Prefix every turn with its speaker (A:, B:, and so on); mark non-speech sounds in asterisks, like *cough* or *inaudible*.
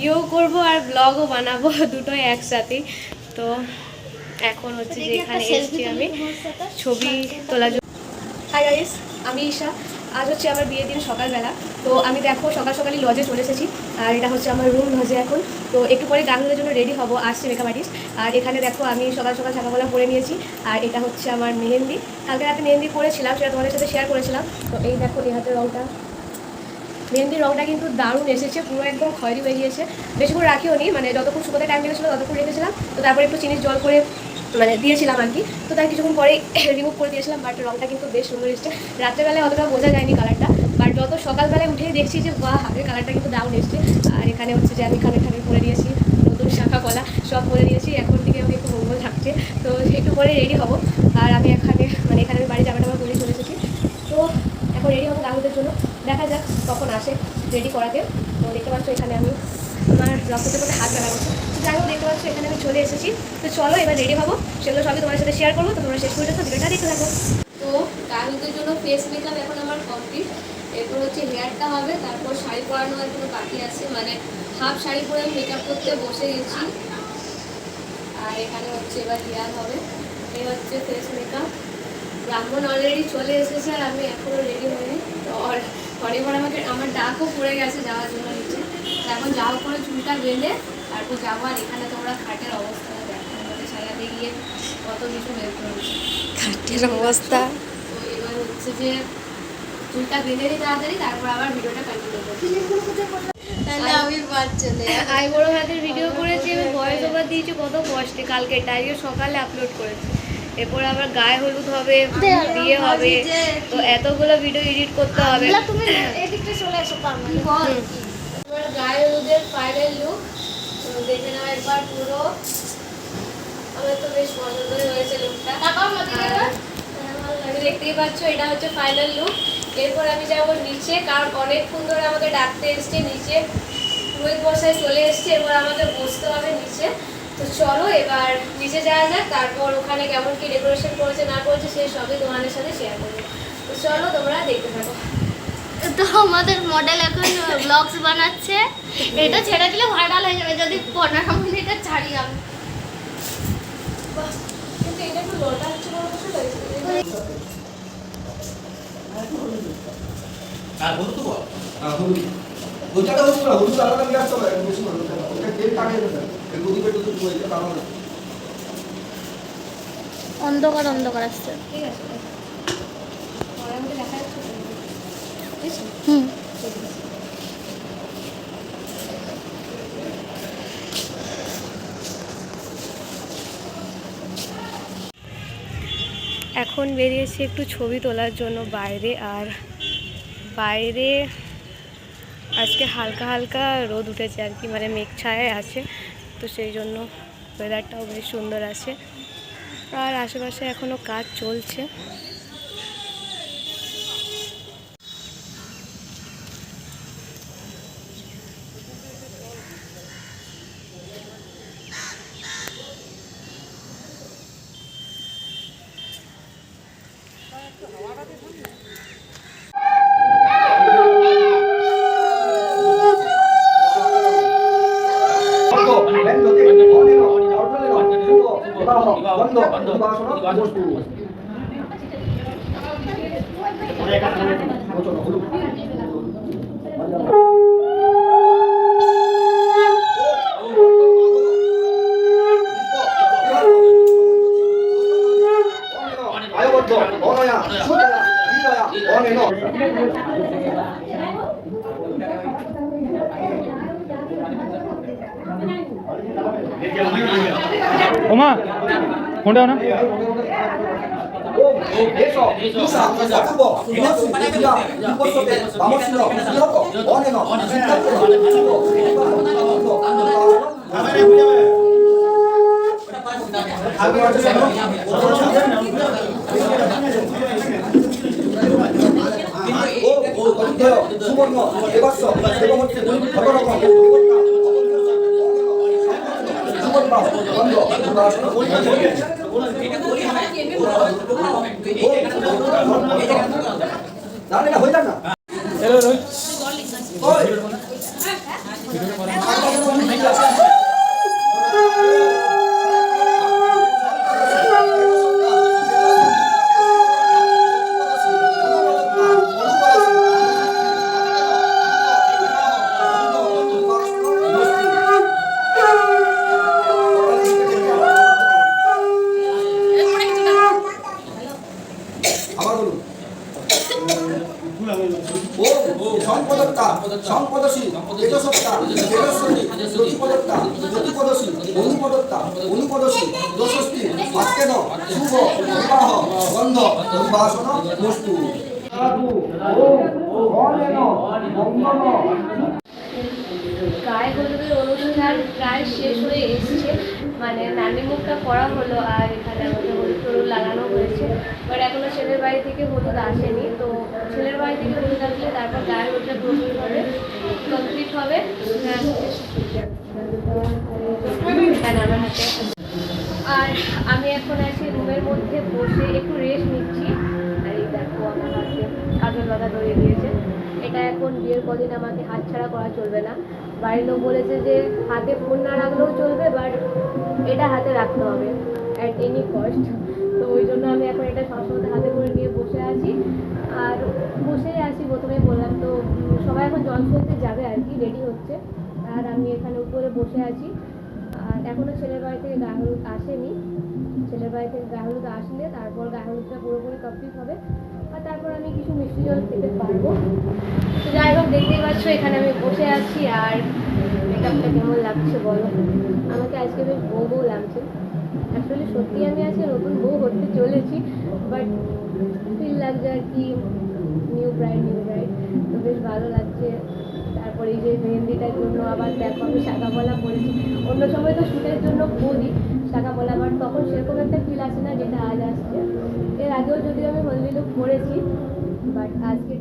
A: Video করব আর ব্লগও বানাবো *laughs* দুটোই একসাথে। তো এখন হচ্ছে যে এখানে এসেছি আমি। ছবি তোলার জন্য। হাই গাইস আমি ঈশা। আজ হচ্ছে আমার বিয়ের দিন সকালবেলা। তো আমি দেখো সকাল সকালই লজে চলে এসেছি। আর এটা হচ্ছে আমার রুম লজে এখন। তো একটু পরে গান গানের জন্য রেডি হব আসছে মেকআপ আর্টিস্ট আর এখানে দেখো আমি সকাল সকাল সকালবেলা পরে নিয়েছি। আর এটা হচ্ছে আমার মেহেন্দি। কালকে রাতে মেহেন্দি করেছিলাম সেটা তোমাদের সাথে শেয়ার করেছিলাম। তো এই দেখো এই হাতের রঙটা মেহেন্দির রঙটা কিন্তু দারুণ এসেছে, পুরো একদম খয়েরি হয়ে গিয়েছে। বেশিক্ষণ রাখিও নি মানে যতক্ষণ শুকোতে টাইম লেগেছিলো ততক্ষণ রেখেছিলাম তো তারপরে একটু চিনির জল করে মানে দিয়েছিলাম আর কি। তো তার কিছুক্ষণ পরে রিমুভ *coughs* করে দিয়েছিলাম বাট রঙটা কিন্তু বেশ সুন্দর এসেছে। রাত্রেবেলায় অতটা বোঝা যায়নি কালারটা বাট যত সকালবেলায় উঠেই দেখছি যে, বাহ হাতের কালারটা কিন্তু দারুণ এসেছে। আর এখানে হচ্ছে যে আমি এখানে এখানে করে দিয়েছি, নতুন শাখা কলা সব করে দিয়েছি। এখন থেকে আমি একটু মঙ্গল থাকছে, তো একটু পরে রেডি হব। আর আমি এখানে মানে এখানে আমি বাড়ি জামা টামা পরে চলে এসেছি। তো এখন রেডি হব গাহুদের জন্য। দেখা যাক কখন আসে। রেডি করাতে তো দেখতে পাচ্ছ এখানে আমি আমার রক্ততে মধ্যে হাত বেলা করছে তো যাই হোক, দেখতে পাচ্ছ এখানে আমি চলে এসেছি। তো চলো এবার রেডি হব। সেগুলো সবই তোমার সাথে শেয়ার করব। তো তোমরা শেষ পর্যন্ত ভিডিওটা দেখতে থাকো। তো গাহুদের জন্য ফেস মেকআপ এখন আমার কমপ্লিট এরপর হচ্ছে হেয়ারটা হবে, তারপর শাড়ি পরানো এখনও বাকি আছে? মানে হাফ শাড়ি পরে আমি মেকআপ করতে বসে গেছি। আর এখানে হচ্ছে এবার হেয়ার হবে। এই হচ্ছে ফেস মেকআপ ব্রাহ্মণ অলরেডি চলে এসেছে আর আমি এখনও রেডি হইনি। তো পরেবার আমাকে আমার ডাকও পড়ে গেছে যাওয়ার জন্য নিচে। তো এখন যাওয়ার পরে চুলটা বেঁধে তারপর যাব আর এখানে তোমরা খাটের অবস্থাটা দেখো। আমাদের সাজাতে গিয়ে কত কিছু বের করেছে।
B: খাটের অবস্থা।
A: তো এবার হচ্ছে যে চুলটা বেঁধে দিই তাড়াতাড়ি তারপর আবার ভিডিওটা কন্টিনিউ
B: তাহলে আমি চলে
A: হাতের ভিডিও করেছি আমি ভয়েস ওভার দিয়েছি কত কষ্টে। কালকে টাইগে সকালে আপলোড করেছি। এরপর আবার গায়ে হলুদ হবে বিয়ে হবে। তো এতগুলো ভিডিও এডিট করতে হবে।
B: তুমি এদিকটা চলে এসো
A: আমার গায়ে হলুদের ফাইনাল লুক দেখে নাও একবার পুরো। আমার তো বেশ হয়েছে লুকটা আমি দেখতেই পাচ্ছ এটা হচ্ছে ফাইনাল লুক এরপর আমি যাব নিচে কারণ অনেকক্ষণ ধরে আমাকে ডাকতে এসছে নিচে। রোহিত বসায় চলে এসছে এবার আমাকে বসতে হবে নিচে। তো চলো এবার নিচে যাওয়া যাক তারপর ওখানে কেমন কি ডেকোরেশন করেছে না করেছে সে সবই তোমাদের সাথে শেয়ার করব। তো চলো তোমরা দেখতে থাকো।
B: তো আমাদের মডেল এখন ব্লগস বানাচ্ছে। এটা ছেড়ে দিলে ভাইরাল হয়ে যাবে যদি পনেরো মিনিটে ছাড়ি আমি।
A: বাহ, কিন্তু এটা একটু লোটা হচ্ছে বড় কিছু লাগছে
C: আর হলুদ তো। বল
D: হ্যাঁ, হলুদ। না, হলুদ আলাদা নিয়ে আসতে হবে, বেশি হলুদ না।
B: অন্ধকার অন্ধকার আসছে।
A: ঠিক আছে পরে আমাকে দেখা যাচ্ছে তো? বুঝেছ?
B: হুম।
A: এখন বেরিয়েছি একটু ছবি তোলার জন্য বাইরে আর বাইরে আজকে হালকা হালকা রোদ উঠেছে আর কি মানে মেঘ ছায়ায় আছে। তো সেই জন্য ওয়েদারটাও বেশ সুন্দর আছে। আর আশেপাশে এখনও কাজ চলছে।
D: వంద భాషలో వస్తువు 언어야, 소자야, 이어야, 언어야. 엄마 온다 오나? Eso, usa, sacudo, cuidado, cuidado, cuidado, vamos, loco, ónelo, 어, 어, 어때요? 수건요, 대박서, 대박한테 눈 걸어놓고, না সম্পদত্তা সম্পদশী তেজসত্তা তেজস্বী জ্যোতিপদত্তা জ্যোতিপদশী অনুপদত্তা অনুপদশী দশস্তি আত্মেন শুভ বিবাহ গন্ধ বিবাসন বস্তু।
A: গায়ে হলুদের অনুষ্ঠান প্রায় শেষ হয়ে এসছে। মানে নানি মুখটা করা হলো আর এখানে আমাদের লাগানো হয়েছে। বাট এখনও ছেলের বাড়ি থেকে হলুদ আসেনি। তো ছেলের বাড়ি থেকে হলুদ আসলে তারপর গায়ে হলুদটা পুরোপুরি হবে কমপ্লিট হবে। আর আমি এখন আছি রুমের মধ্যে বসে একটু রেস্ট নিচ্ছি। আর এই দেখো, আমার হাতে কাজল বাধা ধরে দিয়েছে। এটা এখন বিয়ের কদিন আমাকে হাতছাড়া করা চলবে না। বাড়ির লোক বলেছে যে হাতে ফোন না রাখলেও চলবে বাট এটা হাতে রাখতে হবে। অ্যাট এনি কস্ট তো ওই জন্য আমি এখন এটা সবসময় হাতে করে নিয়ে বসে আছি। আর বসেই আছি প্রথমে বললাম, তো সবাই এখন জল ফেলতে যাবে আর কি রেডি হচ্ছে। আর আমি এখানে উপরে বসে আছি। আর এখনও ছেলের বাড়ি থেকে গায়ে হলুদ আসেনি। ছেলের বাড়ি থেকে গায়ে হলুদ আসলে তারপর গায়ে হলুদটা পুরোপুরি কমপ্লিট হবে। আর তারপর আমি কিছু মিষ্টি জল খেতে পারব। তো যাই হোক, দেখতেই পাচ্ছ, এখানে আমি বসে আছি। আর মেকআপটা কেমন লাগছে বলো? আমাকে আজকে বেশ বউ বউ লাগছে। অ্যাকচুয়ালি সত্যি আমি আজকে নতুন বউ হতে চলেছি, বাট ফিল লাগছে আর কি নিউ ব্রাইড নিউ ব্রাইড তো বেশ ভালো লাগছে। তারপরে এই যে মেহেন্দিটার জন্য আবার দেখো আমি শাখা বলা পরেছি। অন্য সময় তো শ্যুটের জন্য পরি শাখা বলা বাট তখন সেরকম একটা ফিল আসে না যেটা আজ আসছে। এর আগেও যদিও আমি হলদি পরেছি বাট আজকে